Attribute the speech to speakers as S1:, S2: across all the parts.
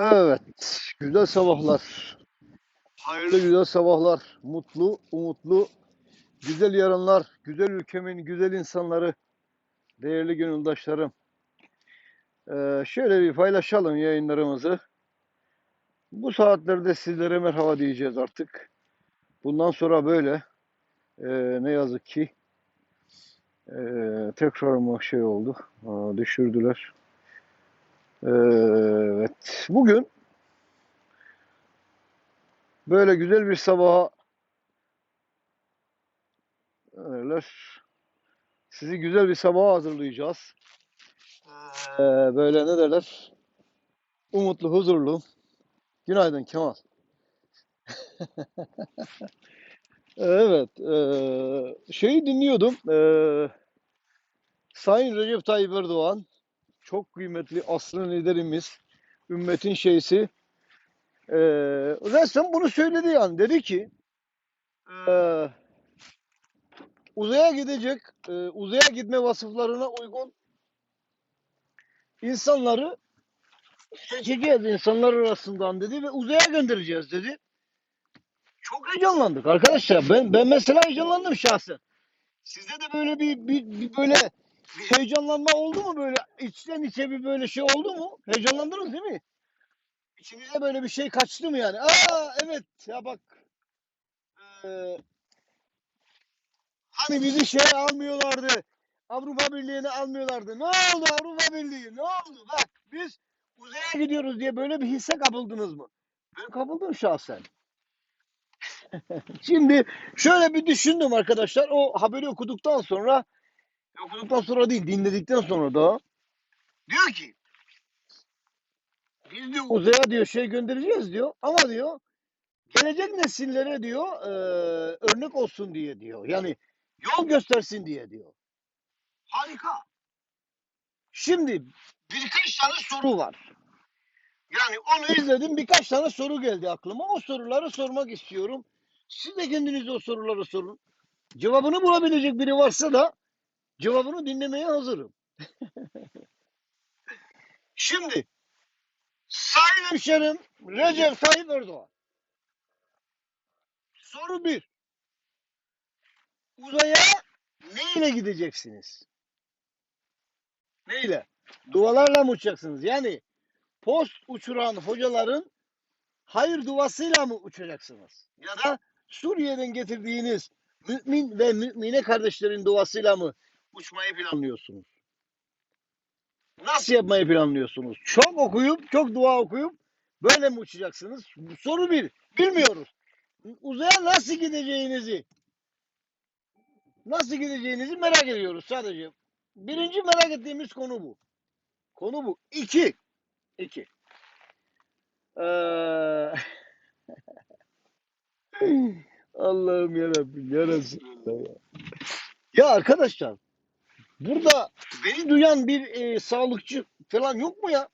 S1: Evet, güzel sabahlar. Hayırlı güzel sabahlar. Mutlu, umutlu, güzel yarınlar, güzel ülkemin güzel insanları, değerli gönüldaşlarım. Ee, şöyle bir paylaşalım yayınlarımızı. Bu saatlerde sizlere merhaba diyeceğiz artık. Bundan sonra böyle. Ee, ne yazık ki ee, tekrar mı şey oldu, Aa, düşürdüler. Evet, bugün Böyle güzel bir sabaha öyleler. Sizi güzel bir sabaha hazırlayacağız. Ee, böyle ne derler? Umutlu, huzurlu. Günaydın Kemal. Evet, eee, şeyi dinliyordum. Eee, Sayın Recep Tayyip Erdoğan, çok kıymetli asrın liderimiz, ümmetin şeysi, eee resmen bunu söyledi yani. Dedi ki, eee uzaya gidecek, eee, uzaya gitme vasıflarına uygun insanları seçeceğiz insanlar arasından dedi ve uzaya göndereceğiz dedi. Çok heyecanlandık arkadaşlar. Ben ben mesela heyecanlandım şahsen. Sizde de böyle bir, bir, bir böyle heyecanlanma oldu mu böyle içten içe bir böyle şey oldu mu? Heyecanlandınız değil mi? İçinize böyle bir şey kaçtı mı yani? Aa evet ya bak eee, hani bizi şeye almıyorlardı. Avrupa Birliği'ne almıyorlardı. Ne oldu Avrupa Birliği? Ne oldu? Bak biz uzaya gidiyoruz diye böyle bir hisse kapıldınız mı? Ben kapıldım şahsen. Şimdi şöyle bir düşündüm arkadaşlar. O haberi okuduktan sonra okuduktan sonra değil dinledikten sonra da diyor ki biz diyor uzaya diyor şey göndereceğiz diyor ama diyor gelecek nesillere diyor eee, örnek olsun diye diyor. Yani yol göstersin diye diyor. Harika. Şimdi birkaç tane soru var. Yani onu izledim birkaç tane soru geldi aklıma. O soruları sormak istiyorum. Siz de kendiniz o soruları sorun. Cevabını bulabilecek biri varsa da cevabını dinlemeye hazırım. Şimdi Sayın Hemşerim Recep Tayyip Erdoğan. Soru bir. Uzaya neyle gideceksiniz? Neyle? Dualarla mı uçacaksınız? Yani post uçuran hocaların hayır duasıyla mı uçacaksınız? Ya da Suriye'den getirdiğiniz mümin ve mümine kardeşlerin duasıyla mı uçmayı planlıyorsunuz? Nasıl yapmayı planlıyorsunuz? Çok okuyup, çok dua okuyup böyle mi uçacaksınız? Soru bir. Bilmiyoruz. Uzaya nasıl gideceğinizi nasıl gideceğinizi merak ediyoruz sadece. Birinci merak ettiğimiz konu bu. Konu bu. İki. İki. Ee, Allah'ım yarabbim ya Resulallah ya. Ya arkadaşlar burada beni duyan bir e, sağlıkçı falan yok mu ya?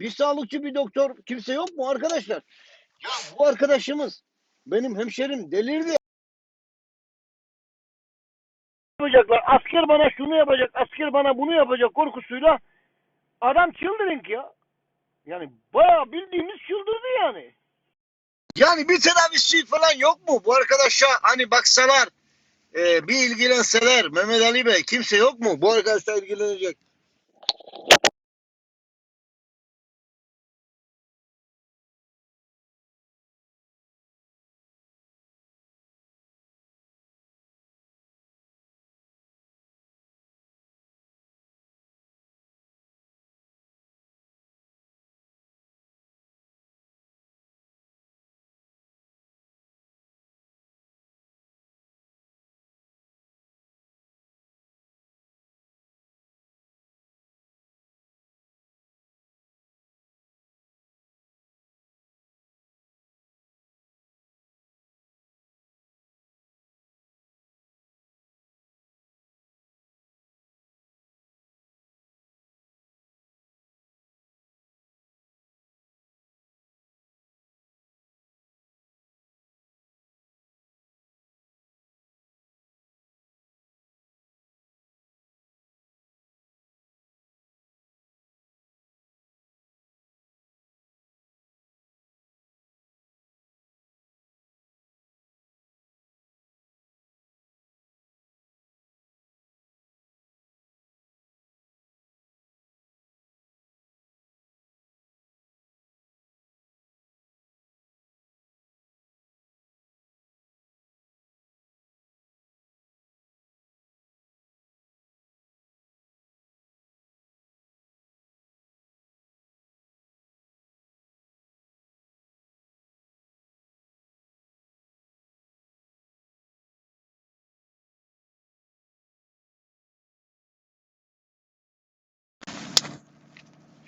S1: Bir sağlıkçı bir doktor kimse yok mu arkadaşlar? Ya bu arkadaşımız benim hemşerim delirdi. Yapacaklar. Asker bana şunu yapacak, asker bana bunu yapacak korkusuyla adam çıldırınk ya. Yani bayağı bildiğimiz çıldırdı yani. Yani bir tedavisi falan yok mu? Bu arkadaşa hani baksalar, e, bir ilgilenseler Mehmet Ali Bey kimse yok mu? Bu arkadaşla ilgilenecek.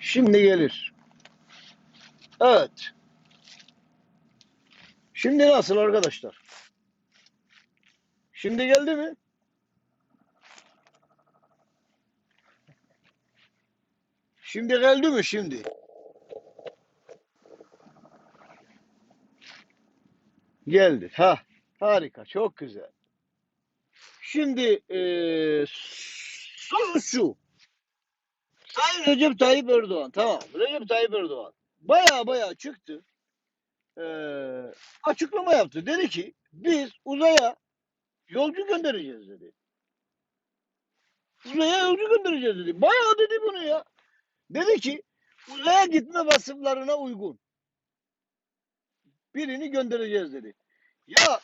S1: Şimdi gelir. Evet. Şimdi nasıl arkadaşlar? Şimdi geldi mi? Şimdi geldi mi şimdi? Geldi. Ha, harika, çok güzel. Şimdi eee soru şu. Sayın Recep Tayyip Erdoğan, tamam. Recep Tayyip Erdoğan baya baya çıktı. Eee, açıklama yaptı. Dedi ki biz uzaya yolcu göndereceğiz dedi. Uzaya yolcu göndereceğiz dedi. Bayağı dedi bunu ya. Dedi ki uzaya gitme vasıflarına uygun birini göndereceğiz dedi. Ya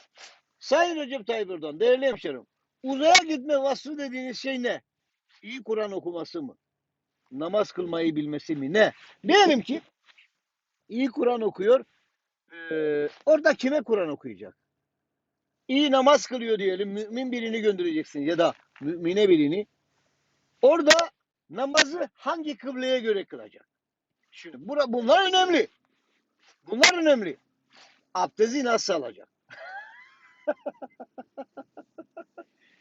S1: Sayın Recep Tayyip Erdoğan değerli hemşerim uzaya gitme vasfı dediğiniz şey ne? İyi Kur'an okuması mı? Namaz kılmayı bilmesi mi? Ne? Diyelim ki iyi Kur'an okuyor. Ee, orada kime Kur'an okuyacak? İyi namaz kılıyor diyelim. Mümin birini göndereceksin ya da mümine birini. Orada namazı hangi kıbleye göre kılacak? Şimdi bura, bunlar önemli. Bunlar önemli. Abdesti nasıl alacak?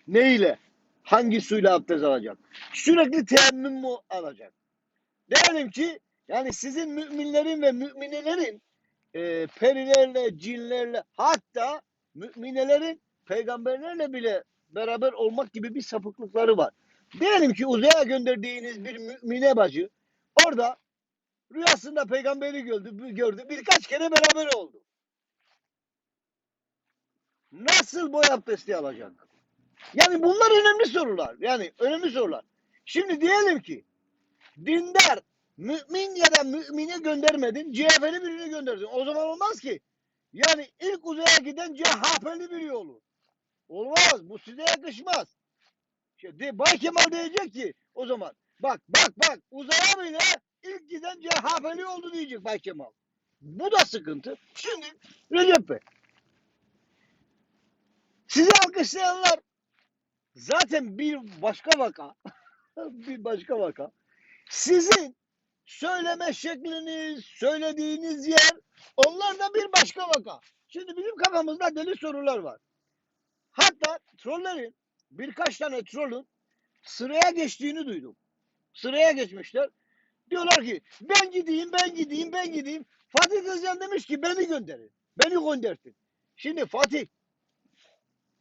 S1: ne ile? Hangi suyla abdest alacak? Sürekli teyemmüm mü alacak? Diyelim ki yani sizin müminlerin ve müminelerin e, perilerle, cinlerle hatta müminelerin peygamberlerle bile beraber olmak gibi bir sapıklıkları var. Diyelim ki uzaya gönderdiğiniz bir mümine bacı orada rüyasında peygamberi gördü, gördü birkaç kere beraber oldu. Nasıl boy abdesti alacak? Yani bunlar önemli sorular. Yani önemli sorular. Şimdi diyelim ki dindar mümin ya da mümine göndermedin, CHP'li birini gönderdin. O zaman olmaz ki. Yani ilk uzaya giden CHP'li biri olur. Olmaz. Bu size yakışmaz. İşte Bay Kemal diyecek ki o zaman bak bak bak uzaya bile ilk giden CHP'li oldu diyecek Bay Kemal. Bu da sıkıntı. Şimdi Recep Bey sizi alkışlayanlar zaten bir başka vaka bir başka vaka sizin söyleme şekliniz, söylediğiniz yer onlar da bir başka vaka. Şimdi bizim kafamızda deli sorular var. Hatta trollerin birkaç tane trollün sıraya geçtiğini duydum. Sıraya geçmişler. Diyorlar ki ben gideyim, ben gideyim, ben gideyim. Fatih Tezcan demiş ki beni gönderin. Beni göndertin. Şimdi Fatih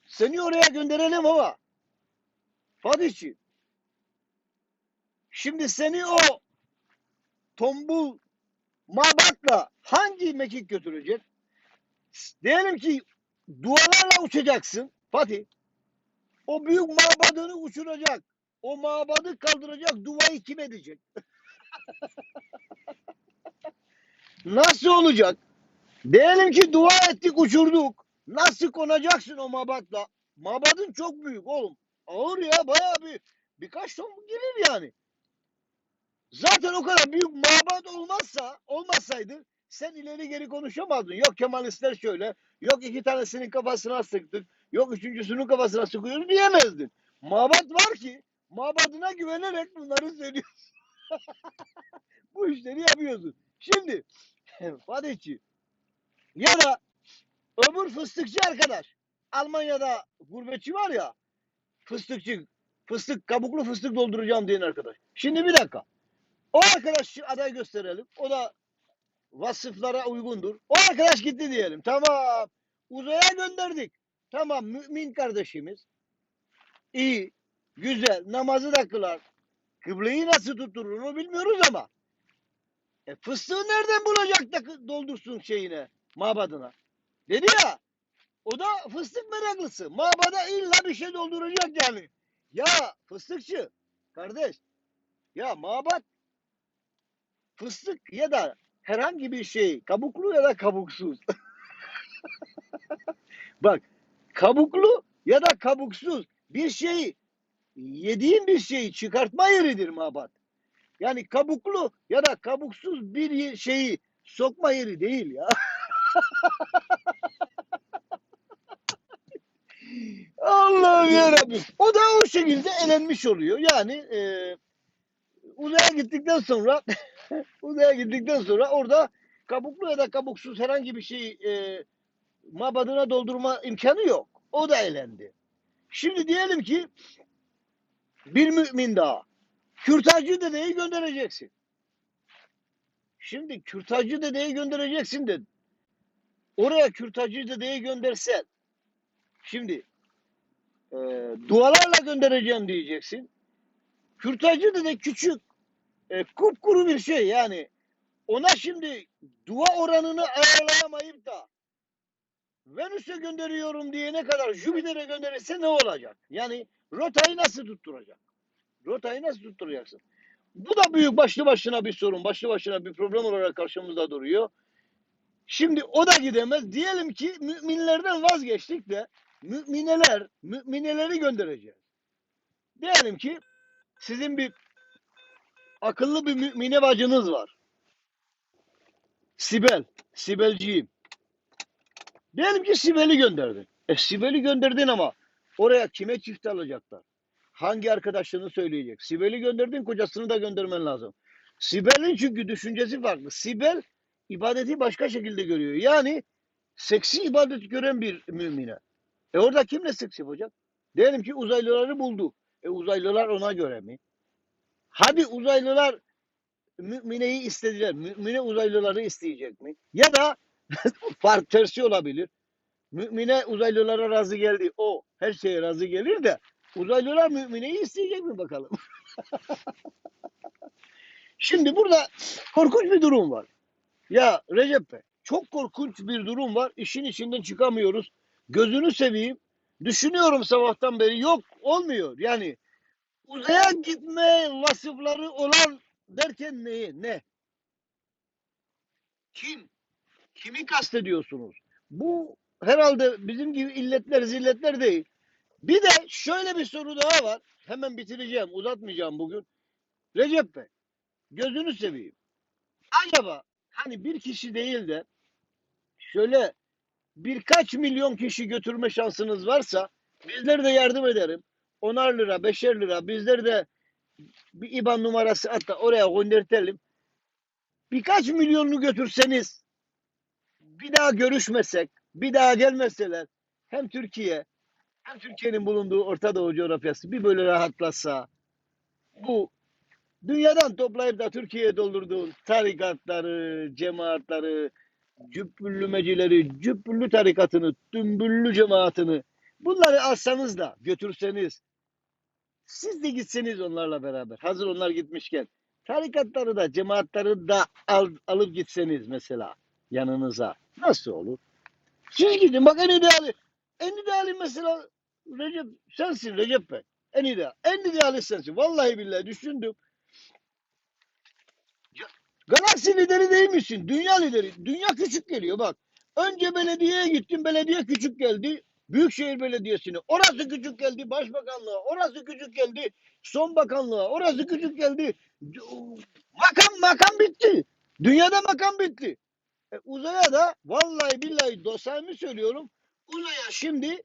S1: seni oraya gönderelim ama Fatihçi şimdi seni o tombul mabatla hangi mekik götürecek? Diyelim ki dualarla uçacaksın Fatih. O büyük mabadını uçuracak. O mabadı kaldıracak. Duayı kim edecek? Nasıl olacak? Diyelim ki dua ettik uçurduk. Nasıl konacaksın o mabatla? Mabadın çok büyük oğlum. Ağır ya bayağı bir birkaç ton gelir yani. Zaten o kadar büyük mabad olmazsa olmasaydı sen ileri geri konuşamazdın. Yok Kemalistler şöyle, yok iki tanesinin kafasına sıktık, yok üçüncüsünün kafasına sıkıyoruz diyemezdin. Mabad var ki mabadına güvenerek bunları söylüyorsun. Bu işleri yapıyorsun. Şimdi Fatihçi ya da öbür fıstıkçı arkadaş Almanya'da gurbetçi var ya fıstıkçı fıstık kabuklu fıstık dolduracağım diyen arkadaş. Şimdi bir dakika. O arkadaş aday gösterelim. O da vasıflara uygundur. O arkadaş gitti diyelim. Tamam. Uzaya gönderdik. Tamam mümin kardeşimiz. İyi, güzel, namazı da kılar. Kıbleyi nasıl tutturur onu bilmiyoruz ama. E fıstığı nereden bulacak da doldursun şeyine, mabadına? Dedi ya, o da fıstık meraklısı. Mabada illa bir şey dolduracak yani. Ya fıstıkçı, kardeş, ya mabat fıstık ya da herhangi bir şey kabuklu ya da kabuksuz. Bak kabuklu ya da kabuksuz bir şeyi yediğin bir şeyi çıkartma yeridir mabat. Yani kabuklu ya da kabuksuz bir şeyi sokma yeri değil ya. Allah'ım yarabbim. O da o şekilde elenmiş oluyor. Yani e, uzaya gittikten sonra uzaya gittikten sonra orada kabuklu ya da kabuksuz herhangi bir şey e, mabadına doldurma imkanı yok. O da elendi. Şimdi diyelim ki bir mümin daha kürtajcı dedeyi göndereceksin. Şimdi kürtajcı dedeyi göndereceksin de oraya kürtajcı dedeyi göndersen şimdi e, dualarla göndereceğim diyeceksin. Kürtajcı dede küçük e, kupkuru bir şey yani ona şimdi dua oranını ayarlayamayıp da Venüs'e gönderiyorum diyene kadar Jüpiter'e gönderirse ne olacak? Yani rotayı nasıl tutturacak? Rotayı nasıl tutturacaksın? Bu da büyük başlı başına bir sorun, başlı başına bir problem olarak karşımızda duruyor. Şimdi o da gidemez. Diyelim ki müminlerden vazgeçtik de mümineler, mümineleri göndereceğiz. Diyelim ki sizin bir akıllı bir mümine bacınız var. Sibel, Sibelciğim. Diyelim ki Sibel'i gönderdin. E Sibel'i gönderdin ama oraya kime çift alacaklar? Hangi arkadaşlarını söyleyecek? Sibel'i gönderdin, kocasını da göndermen lazım. Sibel'in çünkü düşüncesi farklı. Sibel ibadeti başka şekilde görüyor. Yani seksi ibadet gören bir mümine. E orada kimle seks yapacak? Diyelim ki uzaylıları buldu. E uzaylılar ona göre mi? Hadi uzaylılar mümineyi istediler. Mümine uzaylıları isteyecek mi? Ya da fark tersi olabilir. Mümine uzaylılara razı geldi. O her şeye razı gelir de uzaylılar mümineyi isteyecek mi bakalım? Şimdi burada korkunç bir durum var. Ya Recep Bey çok korkunç bir durum var. İşin içinden çıkamıyoruz. Gözünü seveyim. Düşünüyorum sabahtan beri. Yok olmuyor. Yani uzaya gitme vasıfları olan derken neyi? Ne? Kim? Kimi kastediyorsunuz? Bu herhalde bizim gibi illetler zilletler değil. Bir de şöyle bir soru daha var. Hemen bitireceğim. Uzatmayacağım bugün. Recep Bey. Gözünü seveyim. Acaba hani bir kişi değil de şöyle birkaç milyon kişi götürme şansınız varsa bizler de yardım ederim. Onar lira, beşer lira bizler de bir IBAN numarası hatta oraya göndertelim. Birkaç milyonunu götürseniz bir daha görüşmesek, bir daha gelmeseler hem Türkiye hem Türkiye'nin bulunduğu Orta Doğu coğrafyası bir böyle rahatlasa bu dünyadan toplayıp da Türkiye'ye doldurduğun tarikatları, cemaatleri, cübbüllümecileri, cübbüllü tarikatını, dümbüllü cemaatini bunları alsanız da götürseniz siz de gitseniz onlarla beraber. Hazır onlar gitmişken tarikatları da cemaatleri da al, alıp gitseniz mesela yanınıza. Nasıl olur? Siz gidin bak en ideali. En ideali mesela Recep sensin Recep Bey. En ideal. En ideali sensin. Vallahi billahi düşündüm. Galaksi lideri değil misin? Dünya lideri. Dünya küçük geliyor bak. Önce belediyeye gittim. Belediye küçük geldi. Büyükşehir Belediyesi'ne. Orası küçük geldi. Başbakanlığa. Orası küçük geldi. Son bakanlığa. Orası küçük geldi. Makam makam bitti. Dünyada makam bitti. E, uzaya da vallahi billahi dostlarımı söylüyorum. Uzaya şimdi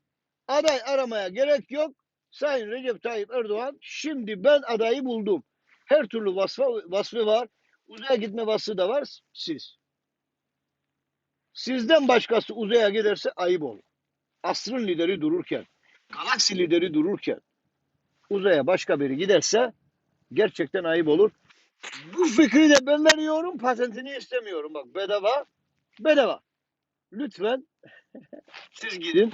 S1: aday aramaya gerek yok. Sayın Recep Tayyip Erdoğan şimdi ben adayı buldum. Her türlü vasfı, vasfı var. Uzaya gitme vasfı da var. Siz. Sizden başkası uzaya giderse ayıp olur. Asrın lideri dururken, galaksi lideri dururken uzaya başka biri giderse gerçekten ayıp olur. Bu fikri de ben veriyorum, patentini istemiyorum. Bak bedava, bedava. Lütfen siz gidin.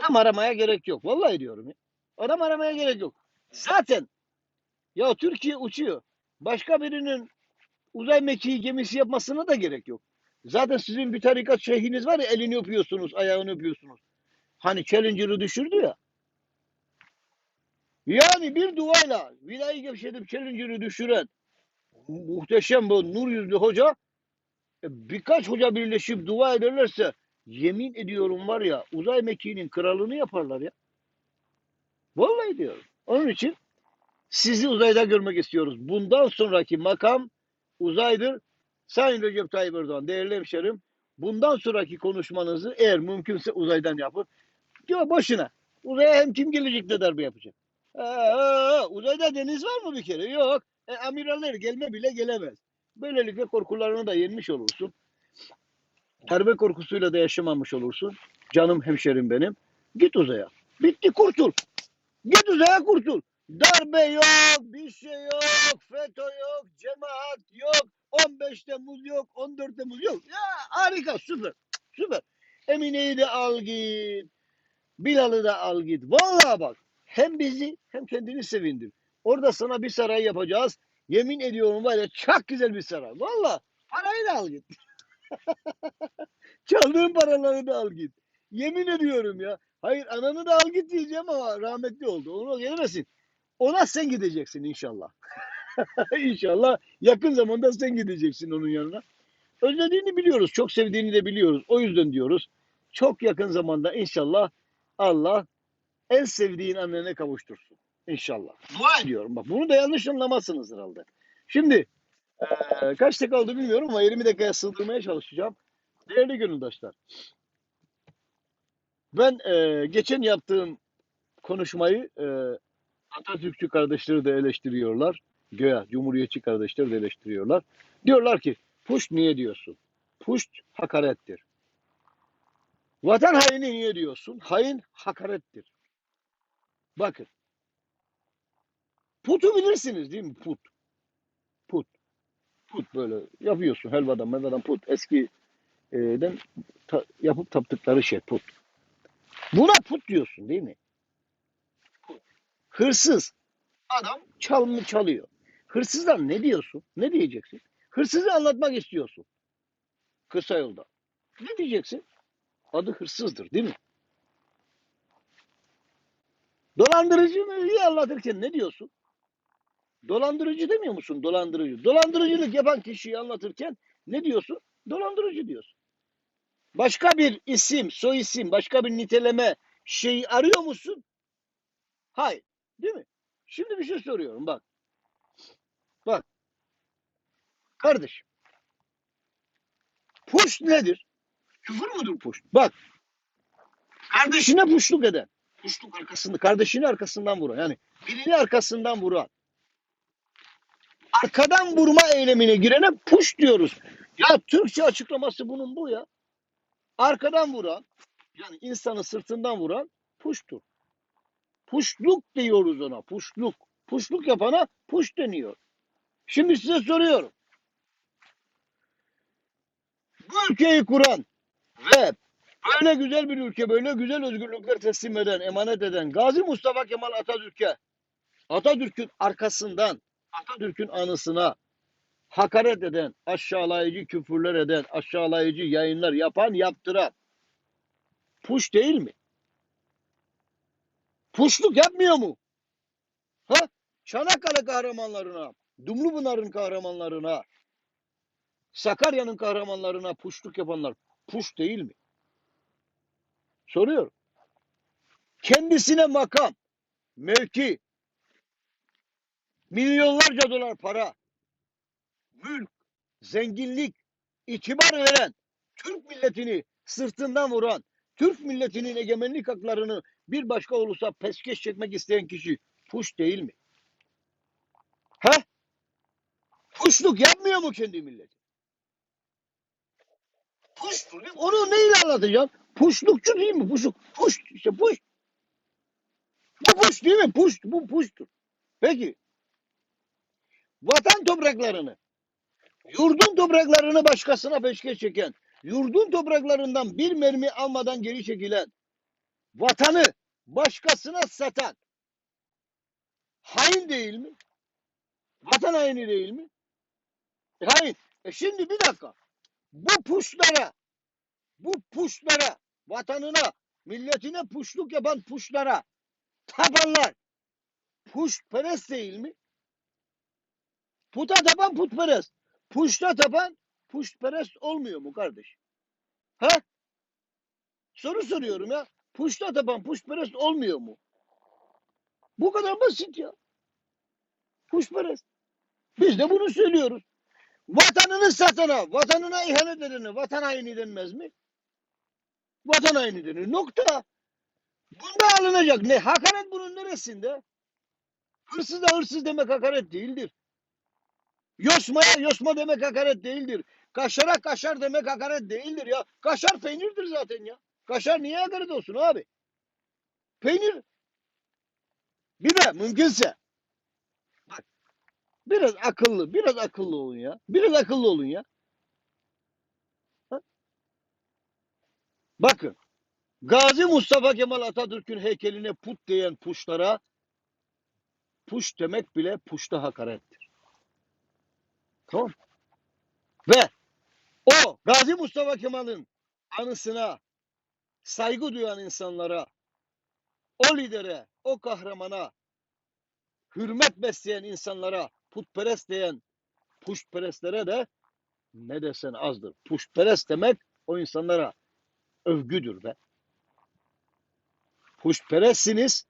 S1: Adam aramaya gerek yok. Vallahi diyorum ya. Adam aramaya gerek yok. Zaten ya Türkiye uçuyor. Başka birinin uzay mekiği gemisi yapmasına da gerek yok. Zaten sizin bir tarikat şeyhiniz var ya elini öpüyorsunuz, ayağını öpüyorsunuz. Hani Challenger'ı düşürdü ya. Yani bir duayla vilayı gevşetip Challenger'ı düşüren muhteşem bu nur yüzlü hoca e, birkaç hoca birleşip dua ederlerse yemin ediyorum var ya uzay mekiğinin kralını yaparlar ya. Vallahi diyorum. Onun için sizi uzayda görmek istiyoruz. Bundan sonraki makam uzaydır. Sayın Recep Tayyip Erdoğan değerli hemşerim bundan sonraki konuşmanızı eğer mümkünse uzaydan yapın. Yok boşuna. Uzaya hem kim gelecek de darbe yapacak. Aa, uzayda deniz var mı bir kere? Yok. E, amiraller gelme bile gelemez. Böylelikle korkularını da yenmiş olursun. Harbe korkusuyla da yaşamamış olursun. Canım hemşerim benim. Git uzaya. Bitti kurtul. Git uzaya kurtul. Darbe yok, bir şey yok, FETÖ yok, cemaat yok, 15 Temmuz yok, 14 Temmuz yok. Ya harika, süper, süper. Emine'yi de al git, Bilal'ı da al git. Vallahi bak, hem bizi hem kendini sevindir. Orada sana bir saray yapacağız. Yemin ediyorum var ya çok güzel bir saray. Vallahi parayı da al git. Çaldığın paraları da al git. Yemin ediyorum ya. Hayır ananı da al git diyeceğim ama rahmetli oldu. Onu gelemezsin. Ona sen gideceksin inşallah. inşallah yakın zamanda sen gideceksin onun yanına. Özlediğini biliyoruz. Çok sevdiğini de biliyoruz. O yüzden diyoruz. Çok yakın zamanda inşallah Allah en sevdiğin annene kavuştursun. İnşallah. Dua ediyorum. Bak bunu da yanlış anlamazsınız herhalde. Şimdi eee kaç dakika oldu bilmiyorum ama 20 dakikaya sığdırmaya çalışacağım. Değerli gönüldaşlar. Ben eee, geçen yaptığım konuşmayı eee Atatürkçü kardeşleri de eleştiriyorlar. Göya Cumhuriyetçi kardeşleri de eleştiriyorlar. Diyorlar ki puşt niye diyorsun? Puşt hakarettir. Vatan haini niye diyorsun? Hain hakarettir. Bakın. Putu bilirsiniz değil mi? Put. Put. Put böyle yapıyorsun helvadan melvadan put. Eskiden ta- yapıp taptıkları şey put. Buna put diyorsun değil mi? Hırsız. Adam çal mı çalıyor. Hırsızdan ne diyorsun? Ne diyeceksin? Hırsızı anlatmak istiyorsun. Kısa yolda. Ne diyeceksin? Adı hırsızdır değil mi? Dolandırıcıyı anlatırken ne diyorsun? Dolandırıcı demiyor musun? Dolandırıcı. Dolandırıcılık yapan kişiyi anlatırken ne diyorsun? Dolandırıcı diyorsun. Başka bir isim, soy isim, başka bir niteleme şeyi arıyor musun? Hayır. Değil mi? Şimdi bir şey soruyorum bak. Bak. Kardeşim. Puş nedir? Küfür müdür puş? Bak. Kardeşine puşluk eden. Puşluk arkasında, kardeşini arkasından vuran. Yani birini arkasından vuran. Arkadan vurma eylemine girene puş diyoruz. Ya Türkçe açıklaması bunun bu ya. Arkadan vuran, yani insanı sırtından vuran puştur. Puşluk diyoruz ona, puşluk. Puşluk yapana puş deniyor. Şimdi size soruyorum. Bu ülkeyi kuran ve böyle güzel bir ülke, böyle güzel özgürlükler teslim eden, emanet eden Gazi Mustafa Kemal Atatürk'e, Atatürk'ün arkasından, Atatürk'ün anısına hakaret eden, aşağılayıcı küfürler eden, aşağılayıcı yayınlar yapan, yaptıran puş değil mi? Puşluk yapmıyor mu? Ha? Çanakkale kahramanlarına, Dumlupınar'ın kahramanlarına, Sakarya'nın kahramanlarına puşluk yapanlar puş değil mi? Soruyorum. Kendisine makam, mevki, milyonlarca dolar para, mülk, zenginlik, itibar veren, Türk milletini sırtından vuran, Türk milletinin egemenlik haklarını bir başka ulusa peskeş çekmek isteyen kişi puş değil mi? He? Puşluk yapmıyor mu kendi milleti? Mi? Onu neyle anlatacaksın? Puşlukçu değil mi? Puşluk. Puş. işte puş. Bu puş değil mi? Puş. Bu puştur. Peki. Vatan topraklarını, yurdun topraklarını başkasına peşkeş çeken, yurdun topraklarından bir mermi almadan geri çekilen, vatanı başkasına satan hain değil mi? Vatan haini değil mi? E, hain. E şimdi bir dakika. Bu puşlara, bu puşlara, vatanına, milletine puşluk yapan puşlara tabanlar puşperest değil mi? Puta tapan putperest. Puşta tapan puşperest olmuyor mu kardeş? Ha? Soru soruyorum ya. Puşta tapan puşperest olmuyor mu? Bu kadar basit ya. Puşperest. Biz de bunu söylüyoruz. Vatanını satana, vatanına ihanet edene vatan haini denmez mi? Vatan haini denir. Nokta. Bunda alınacak ne? Hakaret bunun neresinde? Hırsız da hırsız demek hakaret değildir. Yosmaya yosma demek hakaret değildir. Kaşara kaşar demek hakaret değildir ya. Kaşar peynirdir zaten ya. Kaşar niye hakaret olsun abi? Peynir. Bir de mümkünse bak biraz akıllı, biraz akıllı olun ya. Biraz akıllı olun ya. Ha? Bakın. Gazi Mustafa Kemal Atatürk'ün heykeline put diyen puşlara puş demek bile puşta hakarettir. Tamam? Ve o Gazi Mustafa Kemal'in anısına saygı duyan insanlara, o lidere, o kahramana, hürmet besleyen insanlara, putperest diyen puşperestlere de ne desen azdır. Puşperest demek o insanlara övgüdür be. Puşperestsiniz,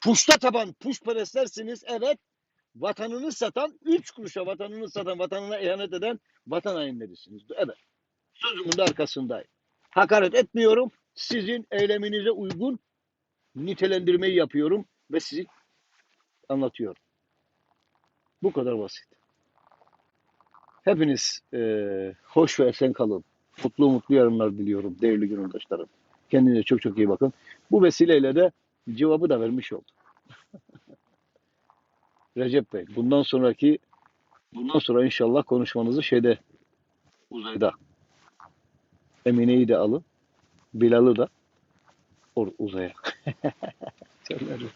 S1: puşta taban puşperestlersiniz, evet. Vatanını satan, üç kuruşa vatanını satan, vatanına ihanet eden vatan hainlerisiniz. Evet. Sözümün de arkasındayım. Hakaret etmiyorum. Sizin eyleminize uygun nitelendirmeyi yapıyorum ve sizi anlatıyorum. Bu kadar basit. Hepiniz eee, hoş ve esen kalın. Mutlu mutlu yarınlar diliyorum değerli gönüldaşlarım. Kendinize çok çok iyi bakın. Bu vesileyle de cevabı da vermiş oldum. Recep Bey, bundan sonraki bundan sonra inşallah konuşmanızı şeyde uzayda Emine'yi de alın. Bilal'ı da or uzaya. Söylerim.